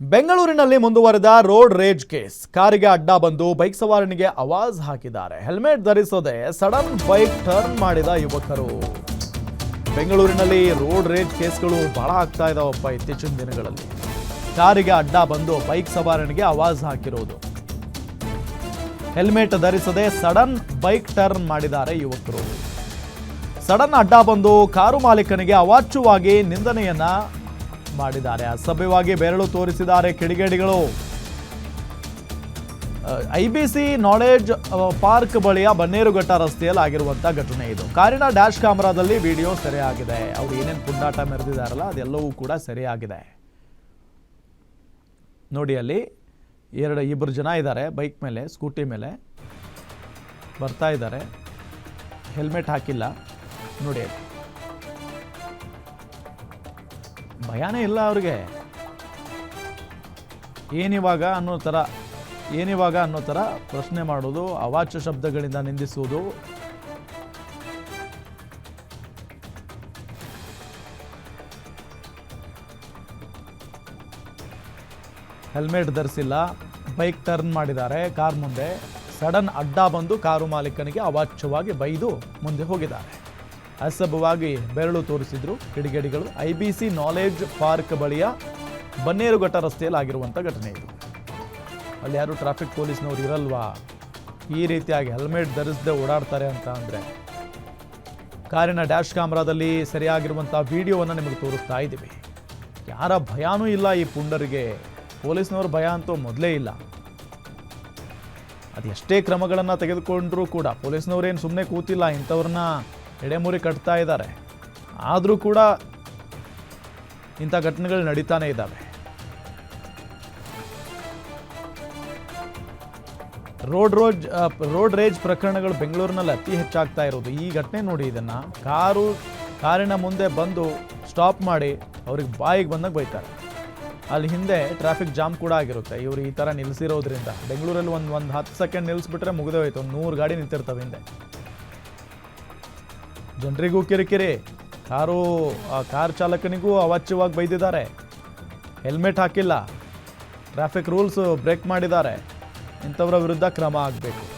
ಬೆಂಗಳೂರಿನಲ್ಲಿ ಮುಂದುವರೆದ ರೋಡ್ ರೇಜ್ ಕೇಸ್. ಕಾರಿಗೆ ಅಡ್ಡ ಬಂದು ಬೈಕ್ ಸವಾರನಿಗೆ ಅವಾಜ್ ಹಾಕಿದ್ದಾರೆ. ಹೆಲ್ಮೆಟ್ ಧರಿಸದೆ ಸಡನ್ ಬೈಕ್ ಟರ್ನ್ ಮಾಡಿದ ಯುವಕರು. ಬೆಂಗಳೂರಿನಲ್ಲಿ ರೋಡ್ ರೇಜ್ ಕೇಸ್ಗಳು ಬಹಳ ಆಗ್ತಾ ಇದಾವಪ್ಪ ಇತ್ತೀಚಿನ ದಿನಗಳಲ್ಲಿ. ಕಾರಿಗೆ ಅಡ್ಡ ಬಂದು ಬೈಕ್ ಸವಾರನಿಗೆ ಅವಾಜ್ ಹಾಕಿರೋದು. ಹೆಲ್ಮೆಟ್ ಧರಿಸದೆ ಸಡನ್ ಬೈಕ್ ಟರ್ನ್ ಮಾಡಿದ್ದಾರೆ ಯುವಕರು. ಸಡನ್ ಅಡ್ಡ ಬಂದು ಕಾರು ಮಾಲೀಕನಿಗೆ ಅವಾಚ್ಯವಾಗಿ ನಿಂದನೆಯನ್ನ ಮಾಡಿದ್ದಾರೆ. ಅಸಭ್ಯವಾಗಿ ಬೆರಳು ತೋರಿಸಿದ್ದಾರೆ ಕಿಡಿಗೇಡಿಗಳು. I B C knowledge park ಬಳಿಯ ಬನ್ನೇರುಘಟ್ಟ ರಸ್ತೆಯಲ್ಲಿ ಆಗಿರುವಂತಹ ಘಟನೆ ಇದು. ಕಾರಿನ ಡ್ಯಾಶ್ ಕ್ಯಾಮೆರಾದಲ್ಲಿ ವಿಡಿಯೋ ಸೆರೆಯಾಗಿದೆ. ಅವ್ರು ಏನೇನು ಪುಂಡಾಟ ಮೆರೆದಿದಾರಲ್ಲ ಅದೆಲ್ಲವೂ ಕೂಡ ಸೆರೆಯಾಗಿದೆ. ನೋಡಿ ಅಲ್ಲಿ ಎರಡು ಇಬ್ಬರು ಜನ ಇದ್ದಾರೆ. ಬೈಕ್ ಮೇಲೆ, ಸ್ಕೂಟಿ ಮೇಲೆ. ಬರ್ತಾ ಇದ್ದಾರೆ. ಹೆಲ್ಮೆಟ್ ಹಾಕಿಲ್ಲ. ನೋಡಿ ಭಯನೇ ಇಲ್ಲ ಅವ್ರಿಗೆ. ಏನಿವಾಗ ಅನ್ನೋ ಥರ, ಏನಿವಾಗ ಅನ್ನೋ ಥರ ಪ್ರಶ್ನೆ ಮಾಡೋದು, ಅವಾಚ್ಯ ಶಬ್ದಗಳಿಂದ ನಿಂದಿಸುವುದು. ಹೆಲ್ಮೆಟ್ ಧರಿಸಿಲ್ಲ, ಬೈಕ್ ಟರ್ನ್ ಮಾಡಿದ್ದಾರೆ, ಕಾರ್ ಮುಂದೆ. ಸಡನ್ ಅಡ್ಡ ಬಂದು ಕಾರು ಮಾಲೀಕನಿಗೆ ಅವಾಚ್ಯವಾಗಿ ಬೈದು ಮುಂದೆ ಹೋಗಿದ್ದಾರೆ. ಅಸಭ್ಯವಾಗಿ ಬೆರಳು ತೋರಿಸಿದ್ರು ಕಿಡಿಗೇಡಿಗಳು. I B C knowledge park ಬಳಿಯ ಬನ್ನೇರುಘಟ್ಟ ರಸ್ತೆಯಲ್ಲಿ ಆಗಿರುವಂಥ ಘಟನೆ ಇದು. ಅಲ್ಲಿ ಯಾರು ಟ್ರಾಫಿಕ್ ಪೊಲೀಸ್ನವ್ರು ಇರಲ್ವಾ? ಈ ರೀತಿಯಾಗಿ ಹೆಲ್ಮೆಟ್ ಧರಿಸದೆ ಓಡಾಡ್ತಾರೆ ಅಂತ ಅಂದರೆ ಕಾರಿನ ಡ್ಯಾಶ್ ಕ್ಯಾಮ್ರಾದಲ್ಲಿ ಸರಿಯಾಗಿರುವಂಥ ವಿಡಿಯೋವನ್ನು ನಿಮಗೆ ತೋರಿಸ್ತಾ ಇದ್ದೀವಿ. ಯಾರ ಭಯನೂ ಇಲ್ಲ ಈ ಪುಂಡರಿಗೆ. ಪೊಲೀಸ್ನವ್ರ ಭಯ ಅಂತೂ ಮೊದಲೇ ಇಲ್ಲ. ಅದೆಷ್ಟೇ ಕ್ರಮಗಳನ್ನು ತೆಗೆದುಕೊಂಡ್ರೂ ಕೂಡ ಪೊಲೀಸ್ನವ್ರೇನು ಸುಮ್ಮನೆ ಕೂತಿಲ್ಲ ಇಂಥವ್ರನ್ನ? ಎಡೆಮುರಿ ಕಟ್ತಾ ಇದ್ದಾರೆ. ಆದರೂ ಕೂಡ ಇಂಥ ಘಟನೆಗಳು ನಡೀತಾನೆ ಇದ್ದಾವೆ. ರೋಡ್ ರೋಜ್ ರೋಡ್ ರೇಜ್ ಪ್ರಕರಣಗಳು ಬೆಂಗಳೂರಿನಲ್ಲಿ ಅತಿ ಹೆಚ್ಚಾಗ್ತಾ ಇರೋದು. ಈ ಘಟನೆ ನೋಡಿ ಇದನ್ನ ಕಾರು, ಕಾರಿನ ಮುಂದೆ ಬಂದು ಸ್ಟಾಪ್ ಮಾಡಿ ಅವ್ರಿಗೆ ಬಾಯಿಗೆ ಬಂದಾಗ ಬೈತಾರೆ. ಅಲ್ಲಿ ಹಿಂದೆ ಟ್ರಾಫಿಕ್ ಜಾಮ್ ಕೂಡ ಆಗಿರುತ್ತೆ. ಇವರು ಈ ಥರ ನಿಲ್ಲಿಸಿರೋದ್ರಿಂದ ಬೆಂಗಳೂರಲ್ಲಿ ಒಂದು ಒಂದು ಹತ್ತು ಸೆಕೆಂಡ್ ನಿಲ್ಲಿಸ್ಬಿಟ್ರೆ ಮುಗಿದೇ ಹೋಯ್ತು ಒಂದು ನೂರು ಗಾಡಿ ನಿಂತಿರ್ತವೆ ಹಿಂದೆ. ಜನರಿಗೂ ಕಿರಿಕಿರಿ. ಕಾರು, ಆ ಕಾರ್ ಚಾಲಕನಿಗೂ ಅವಾಚ್ಯವಾಗಿ ಬೈದಿದ್ದಾರೆ. ಹೆಲ್ಮೆಟ್ ಹಾಕಿಲ್ಲ. ಟ್ರಾಫಿಕ್ ರೂಲ್ಸ್ ಬ್ರೇಕ್ ಮಾಡಿದ್ದಾರೆ. ಇಂಥವರ ವಿರುದ್ಧ ಕ್ರಮ ಆಗಬೇಕು.